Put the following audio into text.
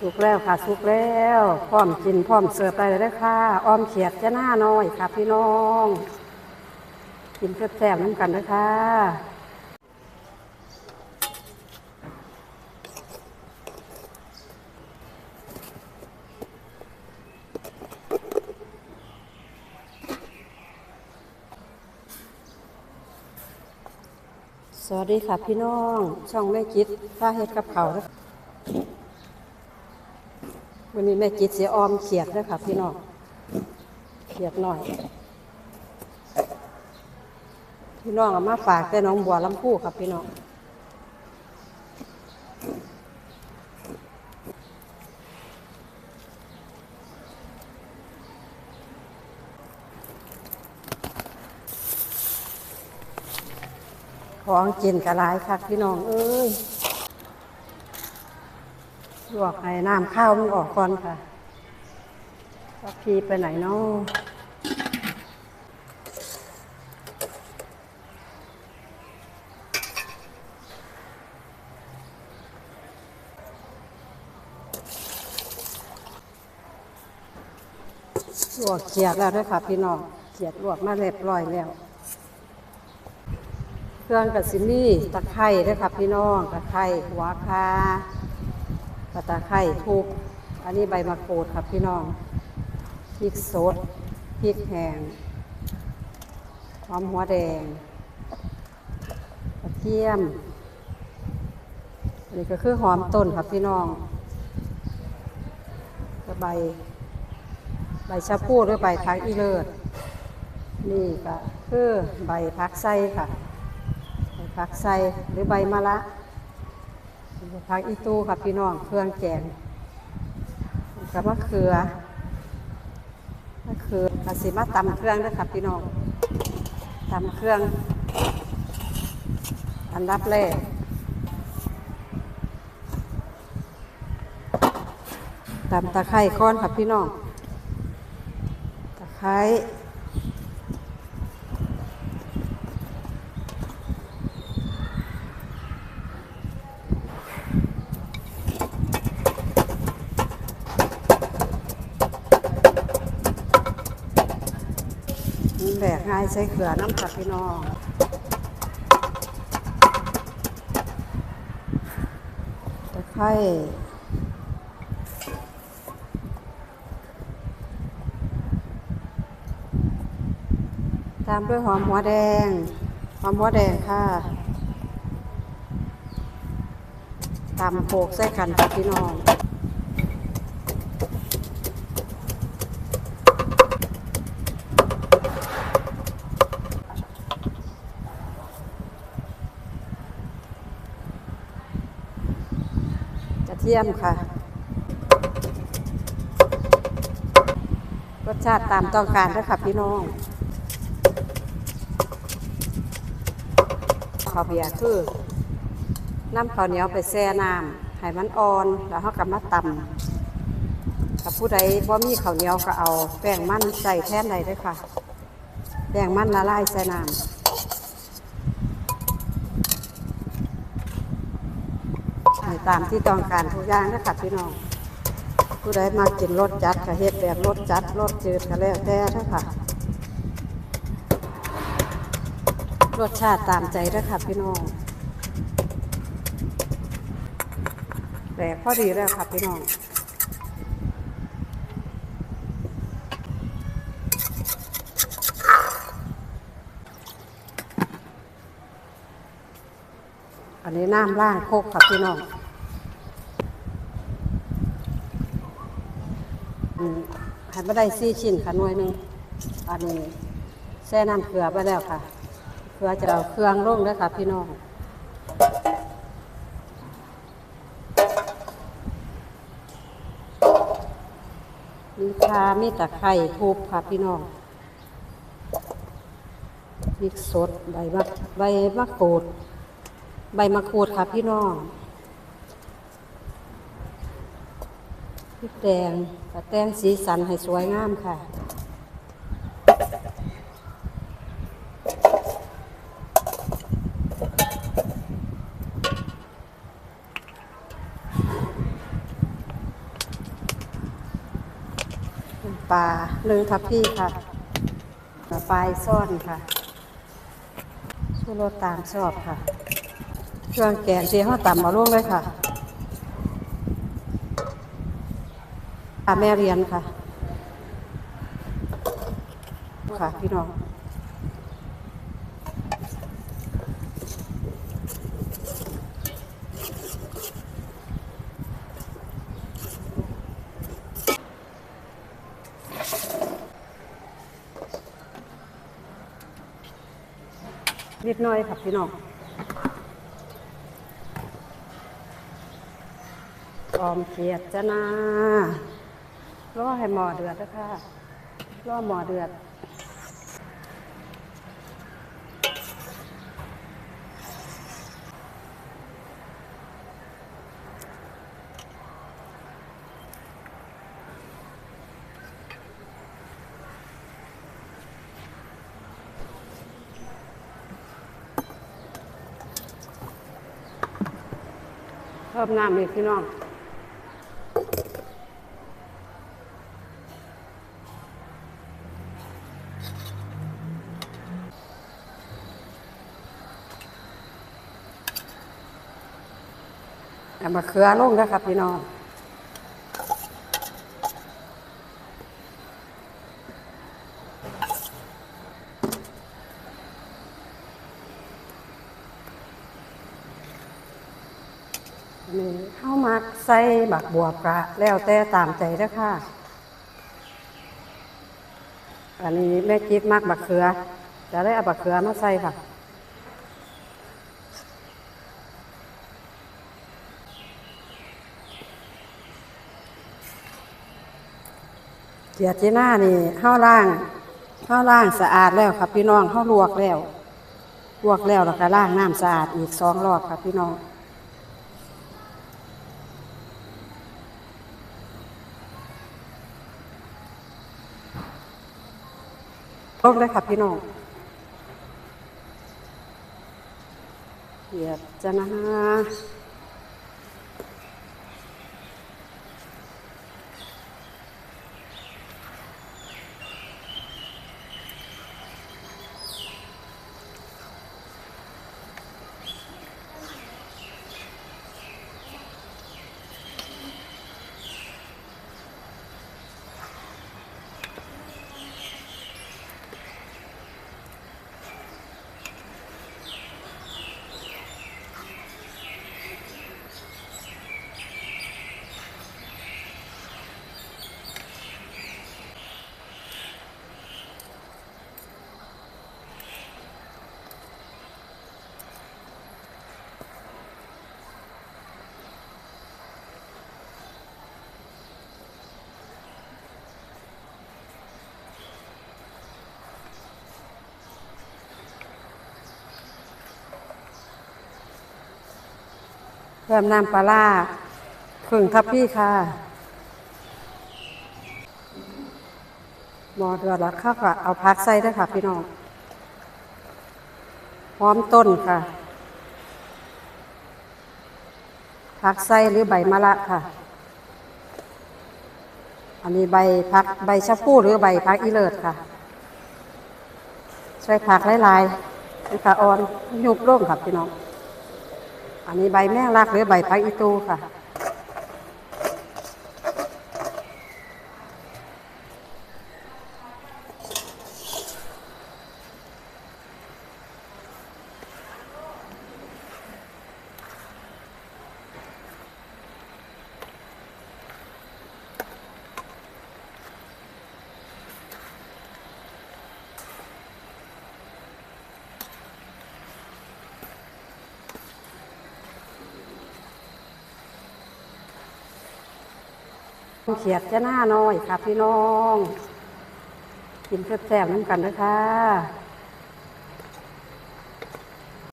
สุกแล้วค่ะสุกแล้วพร้อมกินพร้อมเสิร์ฟได้เลยค่ะอ้อมเขียดจะหน้าน้อยค่ะพี่น้อง กินแซ่บน้ำกันเด้อค่ะสวัสดีค่ะพี่น้อง ช่องแม่จิตฟ้าเฮ็ดกับเขา วันนี้แม่จิตเสียออมเขียดด้อค่ะพี่น้องเขียดหน่อย พี่น้องเอามาฝากแต่น้องบัวลำพูค่ะพี่น้องของกินกระไรค่ะพี่น้อง เอ้ย ลวกให้น้ำข้าวมันออกก่อนค่ะว่าพีไปไหนเนาะลวกเขียดแล้วด้วยค่ะพี่น้องเขียดลวกมาเรียบร้อยแล้ว เครื่องกับซิมี่ตะไคร้ด้วยค่ะพี่น้องตะไคร้หัวคาป ตะไคร้ทุบอันนี้ใบมะกรูดค่ะพี่น้องพริกสดพริกแห้งหอมหัวแดงกระเทียมอันนี้ก็คือหอมต้นค่ะพี่น้องกระใบใบชะพูหรือใบพักอีเลิศนี่ก็คือใบพักไส้ค่ะใบพักไส้หรือใบมะละ ใบพักอีตูค่ะพี่น้องเครื่องแกงกับมะเขือมะเขือกสิมาตำเครื่องด้วยค่ะพี่น้องตำเครื่อง อันดับแรกตำตะไคร้ก้อนค่ะพี่น้องตะไคร้แบกง่าย ใส่เกลือน้ำค่ะพี่น้องตะไคร้ตามด้วยหอมหัวแดง หอมหัวแดงค่ะตำโขกใส่กันค่ะพี่น้อง ทียมค่ะ รสชาติตามต้องการด้วยค่ะพี่น้องข้าวเบียร์คือน้ำข้าวเหนียวไปแช่น้ำให้มันอ่อนแล้วเขาก็มาตำถ้าผู้ใดว่ามีข้าวเหนียวก็เอาแป้งมันใส่แท่นใดด้วยค่ะ แป้งมันละลายใส่น้ำให้ ตามที่ต้องการทุกอย่างนะคะพี่น้อง ผู้ใดมากินรสจัดก็เฮ็ดแบบรสจัดรสจืดก็แล้วแต่นะคะรสชาติตามใจเด้วยค่ะพี่น้องแต่พอดีแล้วค่ะพี่น้องอันนี้น้ำล่างโคกค่ะพี่น้องอืม ให้ไม่ได้ซี่ชิ้นค่ะหน่วยหนึ่งอันนี้แช่น้ำเกลือไปแล้วค่ะเพื่อจะเอาเครื่องลงด้วยค่ะ พี่น้องมีคามีตะไคร่ทูบค่ะพี่น้องพริกสดใบมะใบมะกรูด ใบมะกรูดค่ะพี่น้อง ริกแดงกระแตงสีสันให้สวยงามค่ะปลาหนึ่งทับพี่ค่ะปลายซ่อนค่ะชูรตามชอบค่ะ เครื่องแกงเสียห้าต่ำมาลงเลยค่ะ ปลาแม่เรียนค่ะ ค่ะ พี่น้องนิดน่อยค่ะพี่น้องออมเขียดจ้ะนา รอให้หมอเดือดนะคะรอหมอเดือดเพิ่มน้ำอีกพี่น้อง เอามาเขือลงนะครับพี่น้องนี่ข้าวมักใส่บักบัวบกะแล้วแต่ตามใจเด้อค่ะ อันนี้แม่จิ๊บมักบักเขือ จะได้เอาบักเขือมาใส่ค่ะ เกียรติหน้านี่ข้าวล่างข้าวล่างสะอาดแล้วครับพี่น้องข้าวลวกแล้วลวกแล้วแล้วก็ล้างน้ำสะอาดอีกสองรอบครับพี่น้องลงเลยค่ะพี่น้องเหยียบจะนะ ฮะเพิ่มน้ำปลาร้าครึ่งทับพี่ค่ะ หมอเดือดแล้วข้าวก็เอาพักใส่ด้วยค่ะ พี่น้อง พร้อมต้นค่ะ พักไส้หรือใบมะระค่ะ อันนี้ใบพักใบชะพูหรือใบพักอีเลิศค่ะ ใส่ผักหลายๆนี่ค่ะอ่อนยุบร่มค่ะพี่น้อง อันนี้ใบแมงลักหรือใบไปอีตูค่ะ เขียดจะหน้าน้อยค่ะพี่น้อง กินแซ่บๆน้ำกันด้วยค่ะ